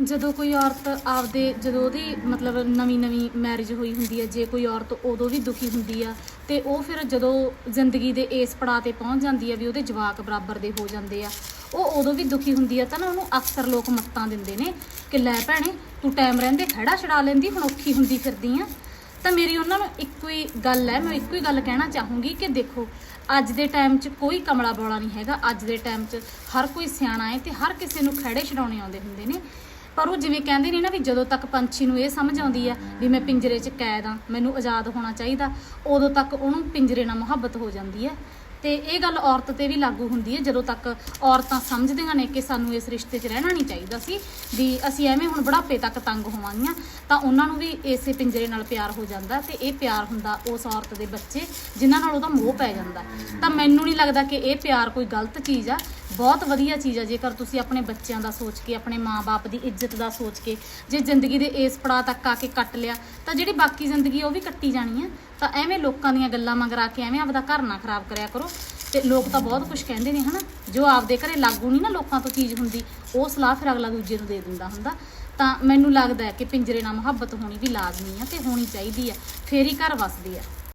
ਜਦੋਂ ਕੋਈ ਔਰਤ ਆਪਦੇ, ਜਦੋਂ ਉਹਦੀ ਮਤਲਬ ਨਵੀਂ ਨਵੀਂ ਮੈਰਿਜ ਹੋਈ ਹੁੰਦੀ ਹੈ, ਜੇ ਕੋਈ ਔਰਤ ਉਦੋਂ ਵੀ ਦੁਖੀ ਹੁੰਦੀ ਆ, ਤੇ ਉਹ ਫਿਰ ਜਦੋਂ ਜ਼ਿੰਦਗੀ ਦੇ ਇਸ ਪੜਾਅ ਤੇ ਪਹੁੰਚ ਜਾਂਦੀ ਹੈ ਵੀ ਉਹਦੇ ਜਵਾਕ ਬਰਾਬਰ ਦੇ ਹੋ ਜਾਂਦੇ ਆ, ਉਹ ਉਦੋਂ ਵੀ ਦੁਖੀ ਹੁੰਦੀ ਆ, ਤਾਂ ਨਾ ਉਹਨੂੰ ਅਕਸਰ ਲੋਕ ਮੱਤਾਂ ਦਿੰਦੇ ਨੇ ਕਿ ਲੈ ਭੈਣੇ, ਤੂੰ ਟਾਈਮ ਰਹਿੰਦੇ ਖੜਾ ਛਡਾ ਲੈਂਦੀ, ਹੁਣ ਔਖੀ ਹੁੰਦੀ ਫਿਰਦੀ ਆ। ਤਾਂ ਮੇਰੀ ਉਹਨਾਂ ਨੂੰ ਇੱਕੋ ਹੀ ਗੱਲ ਹੈ, ਮੈਂ ਇੱਕੋ ਹੀ ਗੱਲ ਕਹਿਣਾ ਚਾਹੂੰਗੀ ਕਿ ਦੇਖੋ, ਅੱਜ ਦੇ ਟਾਈਮ 'ਚ ਕੋਈ ਕਮਲਾ ਬੋਲਾ ਨਹੀਂ ਹੈਗਾ, ਅੱਜ ਦੇ ਟਾਈਮ 'ਚ ਹਰ ਕੋਈ ਸਿਆਣਾ ਹੈ ਤੇ ਹਰ ਕਿਸੇ ਨੂੰ ਖੜੇ ਛਡਾਉਣੇ ਆਉਂਦੇ ਹੁੰਦੇ ਨੇ। ਪਰ ਉਹ ਜਿਵੇਂ ਕਹਿੰਦੇ ਨੇ ਨਾ ਵੀ ਜਦੋਂ ਤੱਕ ਪੰਛੀ ਨੂੰ ਇਹ ਸਮਝ ਆਉਂਦੀ ਆ ਵੀ ਮੈਂ ਪਿੰਜਰੇ 'ਚ ਕੈਦ ਆ, ਮੈਨੂੰ ਆਜ਼ਾਦ ਹੋਣਾ ਚਾਹੀਦਾ, ਉਦੋਂ ਤੱਕ ਉਹਨੂੰ ਪਿੰਜਰੇ ਨਾਲ ਮੁਹੱਬਤ ਹੋ ਜਾਂਦੀ ਹੈ ਤੇ ਇਹ ਗੱਲ ਔਰਤ ਤੇ ਵੀ ਲਾਗੂ ਹੁੰਦੀ ਹੈ ਜਦੋਂ ਤੱਕ ਔਰਤਾਂ ਸਮਝਦੀਆਂ ਨੇ ਕਿ ਸਾਨੂੰ ਇਸ ਰਿਸ਼ਤੇ 'ਚ ਰਹਿਣਾ ਨਹੀਂ ਚਾਹੀਦਾ ਸੀ, ਵੀ ਅਸੀਂ ਐਵੇਂ ਹੁਣ ਬੁਢਾਪੇ ਤੱਕ ਤੰਗ ਹੋਵਾਂਗੀਆਂ, ਤਾਂ ਉਹਨਾਂ ਨੂੰ ਵੀ ਇਸੇ ਪਿੰਜਰੇ ਨਾਲ ਪਿਆਰ ਹੋ ਜਾਂਦਾ ਤੇ ਇਹ ਪਿਆਰ ਹੁੰਦਾ ਉਸ ਔਰਤ ਦੇ ਬੱਚੇ, ਜਿਨ੍ਹਾਂ ਨਾਲ ਉਹਦਾ ਮੋਹ ਪੈ ਜਾਂਦਾ। ਤਾਂ ਮੈਨੂੰ ਨਹੀਂ ਲੱਗਦਾ ਕਿ ਇਹ ਪਿਆਰ ਕੋਈ ਗਲਤ ਚੀਜ਼ ਆ ਬਹੁਤ ਵਧੀਆ ਚੀਜ਼ ਆ, ਜੇਕਰ ਤੁਸੀਂ ਆਪਣੇ ਬੱਚਿਆਂ ਦਾ ਸੋਚ ਕੇ, ਆਪਣੇ ਮਾਪੇ ਦੀ ਇੱਜ਼ਤ ਦਾ ਸੋਚ ਕੇ, ਜੇ ਜ਼ਿੰਦਗੀ ਦੇ ਇਸ ਪੜਾਅ ਤੱਕ ਆ ਕੇ ਕੱਟ ਲਿਆ, ਤਾਂ ਜਿਹੜੀ ਬਾਕੀ ਜ਼ਿੰਦਗੀ ਉਹ ਵੀ ਕੱਟੀ ਜਾਣੀ ਆ। ਤਾਂ ਐਵੇਂ ਲੋਕਾਂ ਦੀਆਂ ਗੱਲਾਂ ਮੰਗਰਾ ਕੇ ਐਵੇਂ ਆਪਦਾ ਘਰ ਨਾ ਖਰਾਬ ਕਰਿਆ ਕਰੋ। ਤੇ ਲੋਕ ਤਾਂ ਬਹੁਤ ਕੁਝ ਕਹਿੰਦੇ ਨੇ, ਹਨਾ? ਜੋ ਆਪਦੇ ਘਰੇ ਲਾਗੂ ਨਹੀਂ ਨਾ ਲੋਕਾਂ ਤੋਂ ਚੀਜ਼ ਹੁੰਦੀ, ਉਹ ਸਲਾਹ ਫਿਰ ਅਗਲਾ ਦੂਜੇ ਨੂੰ ਦੇ ਦਿੰਦਾ ਹੁੰਦਾ। ਤਾਂ ਮੈਨੂੰ ਲੱਗਦਾ ਹੈ ਕਿ ਪਿੰਜਰੇ ਨਾਲ ਮੁਹੱਬਤ ਹੋਣੀ ਵੀ ਲਾਜ਼ਮੀ ਆ ਤੇ ਹੋਣੀ ਚਾਹੀਦੀ ਆ। ਫੇਰ ਹੀ ਘਰ ਵਸਦੇ ਆ।